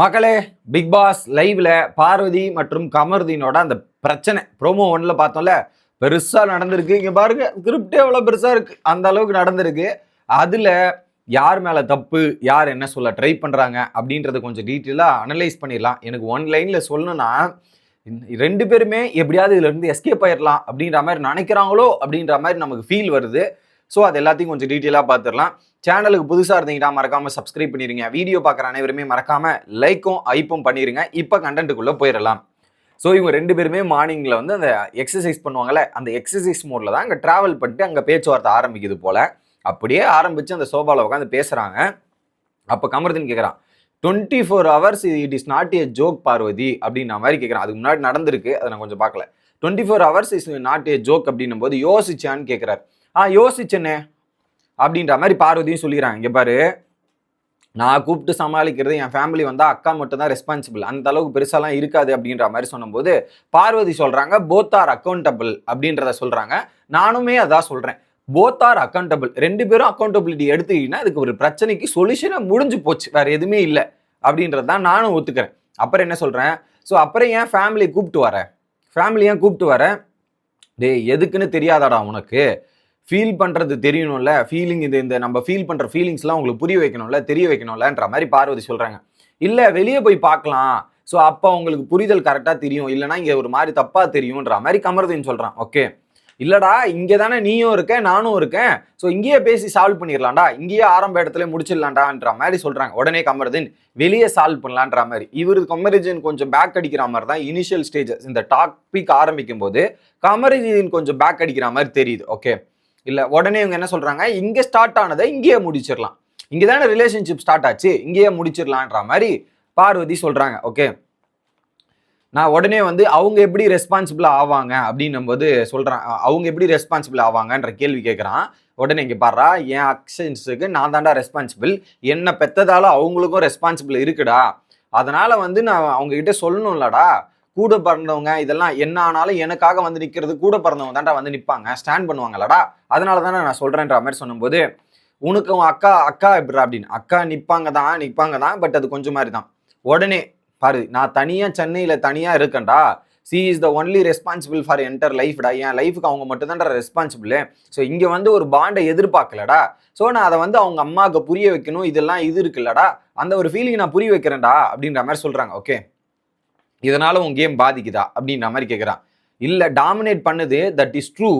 மக்களே big pass லைவ்ல பார்வதி மற்றும் கமருதீனோட அந்த பிரச்சனை. ப்ரோமோ ஒன்ல பார்த்தோம்ல பெருசா நடந்திருக்கு. இங்க பாருங்க கிரிப்டே எவ்வளவு பெருசா இருக்கு. அந்த அளவுக்கு நடந்திருக்கு. அதுல யார் மேல தப்பு யார் என்ன சொல்ல ட்ரை பண்றாங்க அப்படின்றத கொஞ்சம் டீட்டெயிலாக அனலைஸ் பண்ணிடலாம். எனக்கு ஒன் லைன்ல சொல்லணும்னா ரெண்டு பேருமே எப்படியாவது இதுல இருந்து எஸ்கேப் ஆயிடலாம் அப்படின்ற மாதிரி நினைக்கிறாங்களோ அப்படின்ற மாதிரி நமக்கு ஃபீல் வருது. ஸோ அது எல்லாத்தையும் கொஞ்சம் டீட்டெயிலாக பார்த்துடலாம் சேனலுக்கு புதுசாக இருந்தீங்கன்னா மறக்காமல் சப்ஸ்கிரைப் பண்ணிருங்க. வீடியோ பார்க்குற அனைவருமே மறக்காமல் லைக்கும் ஐப்பும் பண்ணிடுங்க இப்போ கண்டென்ட்டுக்குள்ளே போயிடலாம் ஸோ இவங்க ரெண்டு பேருமே மார்னிங்கில் வந்து அந்த எக்ஸசைஸ் பண்ணுவாங்கள்ல அந்த எக்ஸசைஸ் மோடில் தான் அங்கே ட்ராவல் பண்ணிட்டு அங்கே பேச்சுவார்த்தை ஆரம்பிக்குது போல். அப்படியே ஆரம்பித்து அந்த சோபாவில் உட்காந்து பேசுகிறாங்க அப்போ கமர்தீன் கேட்குறான் twenty four hours it is not a joke Parvathi அப்படின்ற மாதிரி கேட்குறான் அதுக்கு முன்னாடி நடந்திருக்கு அதை நான் கொஞ்சம் பார்க்கல twenty four hours is not a joke அப்படின்னும் போது யோசிச்சான்னு கேட்குறாரு ஆ யோசிச்சேனே. அப்படின்ற மாதிரி பார்வதியும் சொல்லிக்கிறாங்க. இங்கே பாரு நான் கூப்பிட்டு சமாளிக்கிறது என் ஃபேமிலி வந்தால் அக்கா மட்டும் தான் ரெஸ்பான்சிபிள் அந்த அளவுக்கு பெருசாலாம் இருக்காது அப்படின்ற மாதிரி சொன்னபோது பார்வதி சொல்கிறாங்க போத் ஆர் அக்கௌண்டபிள் அப்படின்றத சொல்கிறாங்க நானுமே அதான் சொல்கிறேன் போத் ஆர் அக்கௌண்டபிள் ரெண்டு பேரும் அக்கௌண்டபிலிட்டி எடுத்துக்கிட்டீங்கன்னா அதுக்கு ஒரு பிரச்சனைக்கு சொல்யூஷனை முடிஞ்சு போச்சு. வேற எதுவுமே இல்லை. அப்படின்றது தான் நானும் ஒத்துக்கிறேன். அப்புறம் என்ன சொல்கிறேன் ஸோ அப்புறம் ஏன் ஃபேமிலி கூப்பிட்டு வரேன் ஃபேமிலியை ஏன் கூப்பிட்டு வரேன் டேய் எதுக்குன்னு தெரியாதாடா உனக்கு. ஃபீல் பண்ணுறது தெரியணும்ல ஃபீலிங் இது இந்த நம்ம ஃபீல் பண்ணுற ஃபீலிங்ஸ்லாம் உங்களுக்கு புரிய வைக்கணும்ல தெரிய வைக்கணும்லன்ற மாதிரி பார்வதி சொல்கிறாங்க இல்லை வெளியே போய் பார்க்கலாம். ஸோ அப்போ உங்களுக்கு புரிதல் கரெக்டாக தெரியும். இல்லைனா இங்கே ஒரு மாதிரி தப்பாக தெரியுன்ற மாதிரி கமர்தீன் சொல்கிறான் ஓகே இல்லடா இங்கே தானே நீயும் இருக்க நானும் இருக்கேன். ஸோ இங்கேயே பேசி சால்வ் பண்ணிடலாம்டா. இங்கேயே ஆரம்ப இடத்துல முடிச்சிடலாம்டான்ற மாதிரி சொல்கிறாங்க உடனே கமர்தீன் வெளியே சால்வ் பண்ணலான்ற மாதிரி. இவர் கமரிஜின் கொஞ்சம் பேக் அடிக்கிற மாதிரி தான் இனிஷியல் ஸ்டேஜஸ் இந்த டாபிக் ஆரம்பிக்கும் போது கமரிஜின் கொஞ்சம் பேக் அடிக்கிற மாதிரி தெரியுது. ஓகே இல்லை உடனே இவங்க என்ன சொல்கிறாங்க இங்கே ஸ்டார்ட் ஆனதை இங்கேயே முடிச்சிடலாம். இங்கே தானே ரிலேஷன்ஷிப் ஸ்டார்ட் ஆச்சு? இங்கேயே முடிச்சிடலான்ற மாதிரி பார்வதி சொல்கிறாங்க ஓகே நான் உடனே வந்து அவங்க எப்படி ரெஸ்பான்சிபிள் ஆவாங்க அப்படின்னும் போது சொல்கிறேன் அவங்க எப்படி ரெஸ்பான்சிபிள் ஆவாங்கன்ற கேள்வி கேட்குறான் உடனே இங்கே பாடுறா என் அக்ஷன்ஸுக்கு நான் தாண்டா ரெஸ்பான்சிபிள் என்னை பெத்ததால அவங்களுக்கும் ரெஸ்பான்சிபிள் இருக்குடா. அதனால் வந்து நான் அவங்கக்கிட்ட சொல்லணும்லடா. கூட பிறந்தவங்க இதெல்லாம் என்ன ஆனாலும் எனக்காக வந்து நிற்கிறது கூட பிறந்தவங்க தாண்டா வந்து நிற்பாங்க ஸ்டாண்ட் பண்ணுவாங்களடா? அதனால தானே நான் சொல்கிறேன்ற மாதிரி சொன்னும்போது உனக்கு உன் அக்கா அக்கா இப்படி அப்படின்னு. அக்கா நிற்பாங்க தான் நிற்பாங்க தான் பட் அது கொஞ்சம் மாதிரி தான். உடனே பாரு நான் தனியாக சென்னையில் தனியாக இருக்கேன்டா. She is the only responsible for entire லைஃப்டா என் லைஃபுக்கு அவங்க மட்டும் தான்டா ரெஸ்பான்சிபிள் ஸோ இங்கே வந்து ஒரு பாண்டை எதிர்பார்க்கலடா. ஸோ நான் அதை வந்து அவங்க அம்மாவுக்கு புரிய வைக்கணும். இதெல்லாம் இது இருக்குல்லடா. அந்த ஒரு ஃபீலிங் நான் புரிய வைக்கிறேன்டா. அப்படின்ற மாதிரி சொல்கிறாங்க ஓகே இதனால உன் கேம் பாதிக்குதா? அப்படின்ற மாதிரி கேட்குறான் இல்லை டாமினேட் பண்ணுது தட் இஸ் ட்ரூ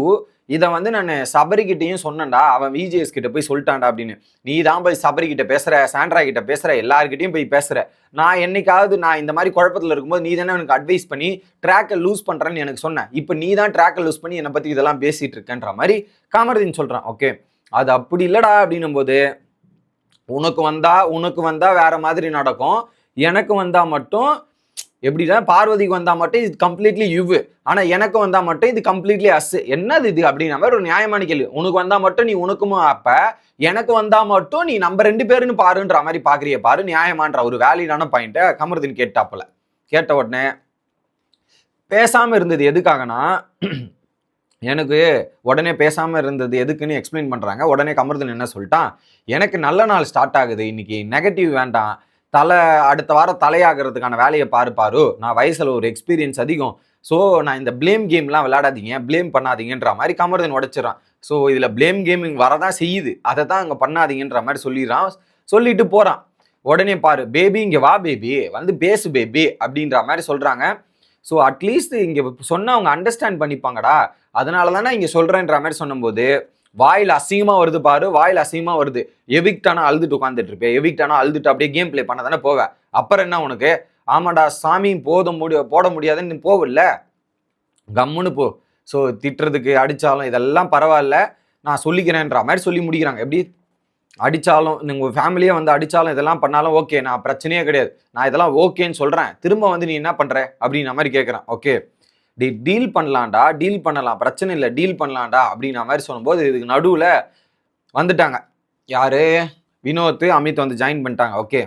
இதை வந்து நான் சபரிக்கிட்டையும் சொன்னேன்டா. அவன் விஜிஎஸ் கிட்ட போய் சொல்லிட்டான்டா அப்படின்னு. நீ தான் போய் சபரி கிட்ட பேசுற சாண்ட்ரா கிட்ட பேசுற எல்லாருக்கிட்டையும் போய் பேசுற. நான் என்னைக்காவது நான் இந்த மாதிரி குழப்பத்தில் இருக்கும்போது நீ தானே எனக்கு அட்வைஸ் பண்ணி ட்ராக்கை லூஸ் பண்ணுறேன்னு எனக்கு சொன்ன. இப்போ நீ தான் ட்ராக்கை லூஸ் பண்ணி என்னை பற்றி இதெல்லாம் பேசிட்டு இருக்கேன்ற மாதிரி காமரதீன் சொல்கிறான் ஓகே அது அப்படி இல்லைடா அப்படின்னும் போது உனக்கு வந்தா உனக்கு வந்தா வேற மாதிரி நடக்கும். எனக்கு வந்தா மட்டும் எப்படின்னா பார்வதிக்கு வந்தால் மட்டும் இது கம்ப்ளீட்லி யுவு ஆனால் எனக்கு வந்தால் மட்டும் இது கம்ப்ளீட்லி அஸ் என்னது இது அப்படின்னா மாதிரி ஒரு நியாயமான கேள்வி. உனக்கு வந்தால் மட்டும் நீ உனக்குமா? அப்போ எனக்கு வந்தால் மட்டும் நீ நம்ம ரெண்டு பேருன்னு பாருன்ற மாதிரி பார்க்குறிய பாரு நியாயமான்ற ஒரு வேலிடான பாயிண்ட்டை கமருதீன் கேட்டாப்புல. கேட்ட உடனே பேசாமல் இருந்தது எதுக்காகனா எனக்கு உடனே பேசாமல் இருந்தது எதுக்குன்னு எக்ஸ்பிளைன் பண்ணுறாங்க உடனே கமருதன் என்ன சொல்லிட்டான்? எனக்கு நல்ல நாள் ஸ்டார்ட் ஆகுது. இன்னைக்கு நெகட்டிவ் வேண்டாம். தலை அடுத்த வாரம் தலையாகிறதுக்கான வேலையை பாரு பாரு. நான் வயசில் ஒரு எக்ஸ்பீரியன்ஸ் அதிகம். ஸோ நான் இந்த ப்ளேம் கேம்லாம் விளையாடாதீங்க ப்ளேம் பண்ணாதீங்கன்ற மாதிரி கமர்தன் உடைச்சிடறான். ஸோ இதில் ப்ளேம் கேமிங் வரதான் செய்யுது. அதை தான் அங்கே பண்ணாதீங்கன்ற மாதிரி சொல்லிடுறான். சொல்லிட்டு போகிறான் உடனே பாரு பேபி இங்கே வா பேபி. வந்து பேசு பேபி. அப்படின்ற மாதிரி சொல்கிறாங்க ஸோ அட்லீஸ்ட் இங்கே சொன்னால் அவங்க அண்டர்ஸ்டாண்ட் பண்ணிப்பாங்கடா. அதனால தானே இங்கே சொல்கிறேன்ற மாதிரி சொன்னும்போது வாயில் அசிங்கமாக வருது பாரு வாயில் அசிங்கமாக வருது. எவிக்டானா அழுதுட்டு உட்காந்துட்டு இருப்பேன் எவிக்டானா அழுதுட்டு அப்படியே கேம் ப்ளே பண்ண தானே போவேன் அப்புறம் என்ன உனக்கு? ஆமாடா சாமி போத முடிய போட முடியாதுன்னு போவில்ல? கம்முன்னு போ. ஸோ திட்டுறதுக்கு அடித்தாலும் இதெல்லாம் பரவாயில்ல. நான் சொல்லிக்கிறேன்ற மாதிரி சொல்லி முடிக்கிறாங்க. எப்படி? அடித்தாலும் நீங்கள் ஃபேமிலியே வந்து அடித்தாலும் இதெல்லாம் பண்ணாலும் ஓகே நான் பிரச்சனையே கிடையாது. நான் இதெல்லாம் ஓகேன்னு சொல்கிறேன் திரும்ப வந்து நீ என்ன பண்ணுற அப்படின்ற மாதிரி கேட்குறேன் ஓகே டி டீல் பண்ணலாம்டா டீல் பண்ணலாம் பிரச்சனை இல்லை டீல் பண்ணலாம்டா அப்படின்ற மாதிரி சொல்லும்போது இதுக்கு நடுவில் வந்துட்டாங்க. யாரு? வினோத் அமித் வந்து ஜாயின் பண்ணிட்டாங்க. ஓகே.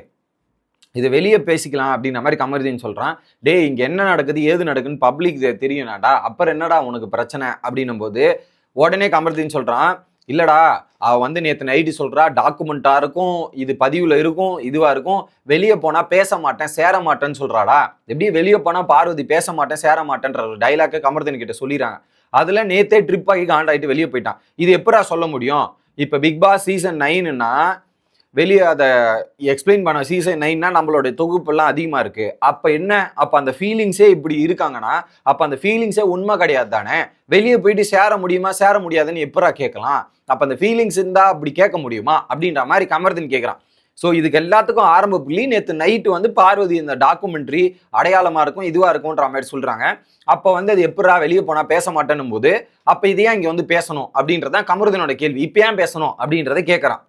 இது வெளியே பேசிக்கலாம் அப்படின்ற மாதிரி கமருதீன் சொல்கிறான் டே இங்கே என்ன நடக்குது ஏது நடக்குதுன்னு பப்ளிக் தெரியும்னாடா அப்புறம் என்னடா உனக்கு பிரச்சனை? அப்படின்னும் போது உடனே கமருதீன் சொல்கிறான் இல்லடா அவ வந்து நேற்று நைட்டு சொல்றா டாக்குமெண்டா இருக்கும் இது பதிவுல இருக்கும் இதுவா இருக்கும். வெளியே போனா பேச மாட்டேன் சேர மாட்டேன்னு சொல்றாடா எப்படி வெளியே போனா பார்வதி பேச மாட்டேன் சேர மாட்டேன்ற ஒரு டைலாக்கை கமர்தன் கிட்ட சொல்லிடுறாங்க. அதுல நேத்தே ட்ரிப் ஆகி காண்டாயிட்டு வெளியே போயிட்டான். இது எப்படா சொல்ல முடியும்? இப்ப பிக் பாஸ் சீசன் நைனுன்னா வெளியே அதை எக்ஸ்பிளைன் பண்ண சீசன் நைன்னா நம்மளோட தொகுப்பெல்லாம் அதிகமாக இருக்குது அப்போ என்ன? அப்போ அந்த ஃபீலிங்ஸே இப்படி இருக்காங்கன்னா அப்போ அந்த ஃபீலிங்ஸே உண்மை கிடையாது தானே? வெளியே போயிட்டு சேர முடியுமா சேர முடியாதுன்னு எப்பரா கேட்கலாம்? அப்போ அந்த ஃபீலிங்ஸ் இருந்தால் அப்படி கேட்க முடியுமா? அப்படின்ற மாதிரி கமர்தன் கேட்குறான். ஸோ இதுக்கு எல்லாத்துக்கும் ஆரம்ப புள்ளி நேற்று நைட்டு வந்து பார்வதி இந்த டாக்குமெண்ட்ரி அடையாளமாக இருக்கும் இதுவாக இருக்கும்ன்ற மாதிரி சொல்கிறாங்க அப்போ வந்து அது எப்படா வெளியே போனால் பேச மாட்டேன்னும் போது அப்போ இதையே இங்கே வந்து பேசணும் அப்படின்றதான் கமருதனோட கேள்வி. இப்போ ஏன் பேசணும் அப்படின்றத கேட்குறான்.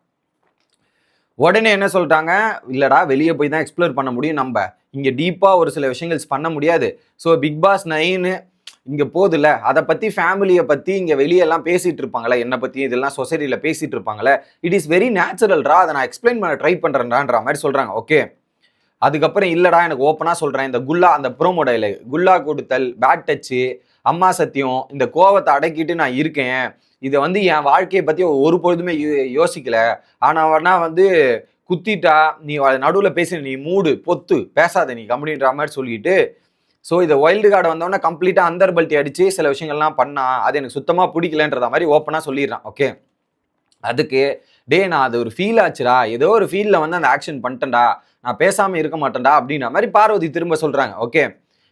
உடனே என்ன சொல்லிட்டாங்க? இல்லடா வெளியே போய் தான் எக்ஸ்ப்ளோர் பண்ண முடியும் நம்ம. இங்கே டீப்பாக ஒரு சில விஷயங்கள் பண்ண முடியாது. ஸோ பிக் பாஸ் நைனு இங்கே போதில்ல. அதை பற்றி ஃபேமிலியை பற்றி இங்கே வெளியெல்லாம் பேசிகிட்டு இருப்பாங்களே என்னை பற்றி இதெல்லாம் சொசைட்டியில் பேசிகிட்டு இருப்பாங்களே இட் இஸ் வெரி நேச்சுரல்ரா அதை நான் எக்ஸ்பிளைன் பண்ண ட்ரை பண்ணுறேன்டான்ற மாதிரி சொல்கிறாங்க ஓகே அதுக்கப்புறம் இல்லைடா எனக்கு ஓப்பனாக சொல்கிறேன் இந்த குல்லா அந்த ப்ரோமோ டைலாக் குல்லா கொடுத்தல் பேட் டச்சு அம்மா சத்தியம் இந்த கோவத்தை அடக்கிட்டு நான் இருக்கேன். இதை வந்து என் வாழ்க்கையை பற்றி ஒரு பொழுதுமே யோ- யோசிக்கல. ஆனால் வேணா வந்து குத்திட்டா நீ நடுவில் பேசி நீ மூடு பொத்து பேசாத நீ கம்பெனின்ற மாதிரி சொல்லிட்டு ஸோ இதை வைல்டு கார்டு வந்தோடனே கம்ப்ளீட்டாக அந்தர் பல்ட்டி அடிச்சு சில விஷயங்கள்லாம் பண்ணா அது எனக்கு சுத்தமாக பிடிக்கலன்றத மாதிரி ஓப்பனாக சொல்லிடுறான் ஓகே அதுக்கு டே நான் அது ஒரு ஃபீல் ஆச்சுடா ஏதோ ஒரு ஃபீலில் வந்து அந்த ஆக்ஷன் பண்ணிட்டேன்டா நான் பேசாமல் இருக்க மாட்டேன்டா அப்படின்ற மாதிரி பார்வதி திரும்ப சொல்கிறாங்க ஓகே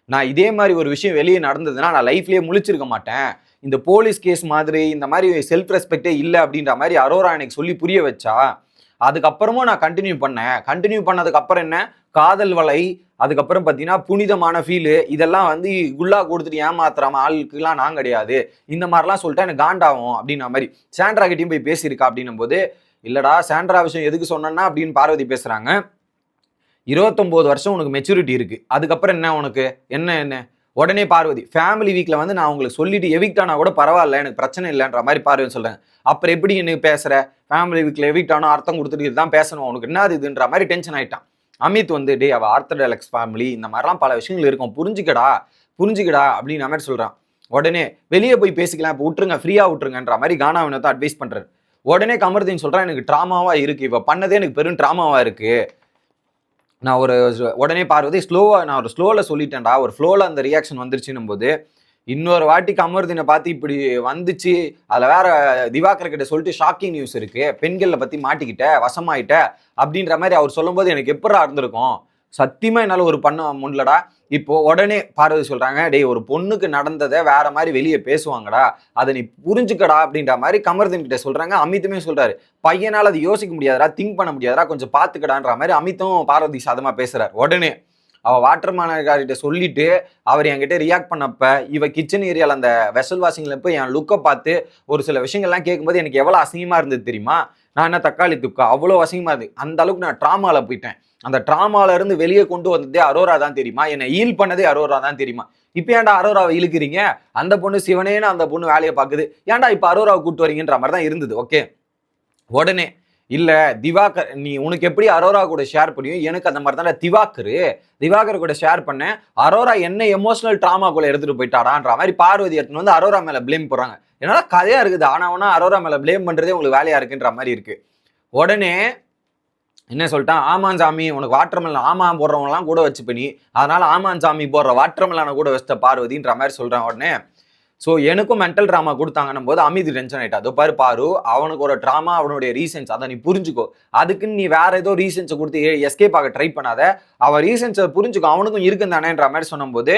நான் இதே மாதிரி ஒரு விஷயம் வெளியே நடந்ததுன்னா நான் லைஃப்லேயே முழிச்சிருக்க மாட்டேன். இந்த போலீஸ் கேஸ் மாதிரி இந்த மாதிரி செல்ஃப் ரெஸ்பெக்டே இல்லை அப்படின்ற மாதிரி அரோரா எனக்கு சொல்லி புரிய வச்சா அதுக்கப்புறமும் நான் கண்டினியூ பண்ணேன். கண்டினியூ பண்ணதுக்கப்புறம் என்ன? காதல் வலை அதுக்கப்புறம் பார்த்தீங்கன்னா புனிதமான ஃபீலு இதெல்லாம் வந்து குல்லா கொடுத்துட்டு ஏமாத்துறாம ஆளுக்குலாம் நான் கிடையாது. இந்த மாதிரிலாம் சொல்லிட்டா எனக்கு காண்டாகும் அப்படின்ற மாதிரி. சாண்ட்ரா கிட்டையும் போய் பேசியிருக்கா அப்படின்னும் போது இல்லடா சாண்ட்ரா விஷயம் எதுக்கு சொன்னேன்னா அப்படின்னு பார்வதி பேசுகிறாங்க இருபத்தொம்போது வருஷம் உனக்கு மெச்சூரிட்டி இருக்குது அதுக்கப்புறம் என்ன உனக்கு? என்ன என்ன? உடனே பார்வதி ஃபேமிலி வீக்ல வந்து நான் உங்களுக்கு சொல்லிட்டு எவிக்ட் ஆனால் கூட பரவாயில்ல எனக்கு பிரச்சனை இல்லைன்ற மாதிரி பார்வை சொல்றேன். அப்புறம் எப்படி எனக்கு பேசுற? ஃபேமிலி வீக்ல எவிக்ட் ஆனோ அர்த்தம் கொடுத்துட்டு இதுதான் பேசணும் உனக்கு என்ன இதுன்ற மாதிரி டென்ஷன் ஆயிட்டான். அமித் வந்து டே அவ ஆர்த்தடாலக்ஸ் ஃபேமிலி இந்த மாதிரிலாம் பல விஷயங்கள் இருக்கும் புரிஞ்சுக்கடா புரிஞ்சுக்கடா அப்படின்ற மாதிரி சொல்றான். உடனே வெளியே போய் பேசிக்கலாம் இப்போ விட்டுருங்க ஃப்ரீயா விட்டுருங்கன்ற மாதிரி கானா வினோத்தை அட்வைஸ் பண்றாரு. உடனே கமர்தீன் சொல்றான் எனக்கு ட்ராமாவா இருக்கு இவ பண்ணதே எனக்கு பெரும் ட்ராமாவா இருக்கு. நான் ஒரு உடனே பார்வதி ஸ்லோவாக நான் ஒரு ஸ்லோவில் சொல்லிட்டேன்டா. ஒரு ஃப்ளோவில் அந்த ரியாக்ஷன் வந்துருச்சுன்னும் போது இன்னொரு வாட்டிக்கு அமர்தினை பார்த்து இப்படி வந்துச்சு. அதில் வேற திவாகர் கிட்ட சொல்லிட்டு ஷாக்கிங் நியூஸ் இருக்கு. பெண்களை பற்றி மாட்டிக்கிட்ட வசமாயிட்ட அப்படின்ற மாதிரி அவர் சொல்லும்போது எனக்கு எப்படா இருந்திருக்கும்? சத்தியமா என்னால ஒரு பண்ண முடியலடா. இப்போ உடனே பார்வதி சொல்றாங்க டேய் ஒரு பொண்ணுக்கு நடந்ததை வேற மாதிரி வெளியே பேசுவாங்கடா. அதை நீ புரிஞ்சுக்கடா அப்படின்ற மாதிரி கமர்தன் கிட்ட சொல்றாங்க. அமித்துமே சொல்றாரு பையனால அது யோசிக்க முடியாதடா திங்க் பண்ண முடியாதடா கொஞ்சம் பாத்துக்கடான்ற மாதிரி அமித்தும் பார்வதி சாதமா பேசுறாரு. உடனே அவ வாட்டர் மேனர்காரிட்ட சொல்லிட்டு அவர் என்கிட்ட ரியாக்ட் பண்ணப்ப இவ கிச்சன் ஏரியாவில் அந்த வெசல் வாஷிங்ல போய் என் லுக்கை பார்த்து ஒரு சில விஷயங்கள்லாம் கேட்கும்போது எனக்கு எவ்வளோ அசிங்கமா இருந்தது தெரியுமா? நான் என்ன தக்காளி துக்கா? அவ்வளோ அசிங்கமா இருந்து அந்த அளவுக்கு நான் ட்ராமாவில் போயிட்டேன். அந்த ட்ராமால இருந்து வெளியே கொண்டு வந்ததே அரோரா தான் தெரியுமா? என்னை ஈல் பண்ணதே அரோரா தான் தெரியுமா? இப்போ ஏன்டா அரோராவை இழுக்கிறீங்க? அந்த பொண்ணு சிவனேன்னு அந்த பொண்ணு வேலையை பார்க்குது. ஏன்டா இப்போ அரோராவை கூப்பிட்டு வரீங்கன்ற மாதிரி தான் இருந்தது ஓகே உடனே இல்லை திவாகர் நீ உனக்கு எப்படி அரோரா கூட ஷேர் பண்ணியும் எனக்கு அந்த மாதிரி தான் திவாகர். திவாகர் கூட ஷேர் பண்ணேன். அரோரா என்ன எமோஷனல் ட்ராமாக்குள்ள எடுத்துட்டு போயிட்டாடான்ற மாதிரி பார்வதி எடுத்துன்னு வந்து அரோரா மேலே ப்ளேம் போடுறாங்க. என்னடா கதையா இருக்குது? ஆனா அரோரா மேல ப்ளேம் பண்றதே உங்களுக்கு வேலையா இருக்குன்ற மாதிரி இருக்கு. உடனே என்ன சொல்லிட்டான்? ஆமான் சாமி உனக்கு வாட்டர்மெலன் ஆமா போடுறவங்களாம் கூட வச்சு பண்ணி அதனால ஆமான் சாமி போடுற வாட்டர்மெலனை கூட வச்சிட்ட பார்வதின்ற மாதிரி சொல்றான் உடனே. ஸோ எனக்கும் மென்டல் ட்ராமா கொடுத்தாங்கன்னும் போது அமித் டென்ஷன் ஆயிட்டா அதோ பாரு பாரு அவனுக்கு ஒரு ட்ராமா அவனுடைய ரீசன்ஸ் அதை நீ புரிஞ்சுக்கோ. அதுக்குன்னு நீ வேற ஏதோ ரீசன்ஸை கொடுத்து எஸ்கேப் ஆக ட்ரை பண்ணாத. அவன் ரீசன்ஸை புரிஞ்சுக்கோ அவனுக்கும் இருக்குந்தானேன்ற மாதிரி சொன்னும்போது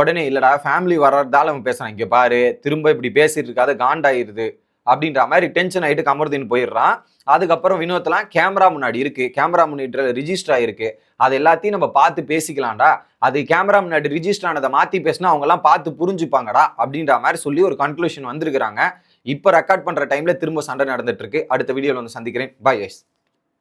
உடனே இல்லடா ஃபேமிலி வர்றதால அவன் பேசுகிறான் இங்கே பாரு திரும்ப இப்படி பேசிட்டு இருக்காது காண்டாயிருது. அப்படின்ற மாதிரி டென்ஷன் ஆகிட்டு கமர்தீன் போயிடுறான். அதுக்கப்புறம் வினோத்லாம் கேமரா முன்னாடி இருக்குது கேமரா முன்னாடி ரிஜிஸ்டர் ஆகிருக்கு அது எல்லாத்தையும் நம்ம பார்த்து பேசிக்கலாம்டா. அது கேமரா முன்னாடி ரிஜிஸ்டர் ஆனதை மாற்றி பேசினா அவங்கெல்லாம் பார்த்து புரிஞ்சுப்பாங்கடா அப்படின்ற மாதிரி சொல்லி ஒரு கன்க்ளூஷன் வந்திருக்கிறாங்க. இப்போ ரெக்கார்ட் பண்ணுற டைமில் திரும்ப சண்டை நடந்துட்டு இருக்கு. அடுத்த வீடியோவில் வந்து சந்திக்கிறேன். By S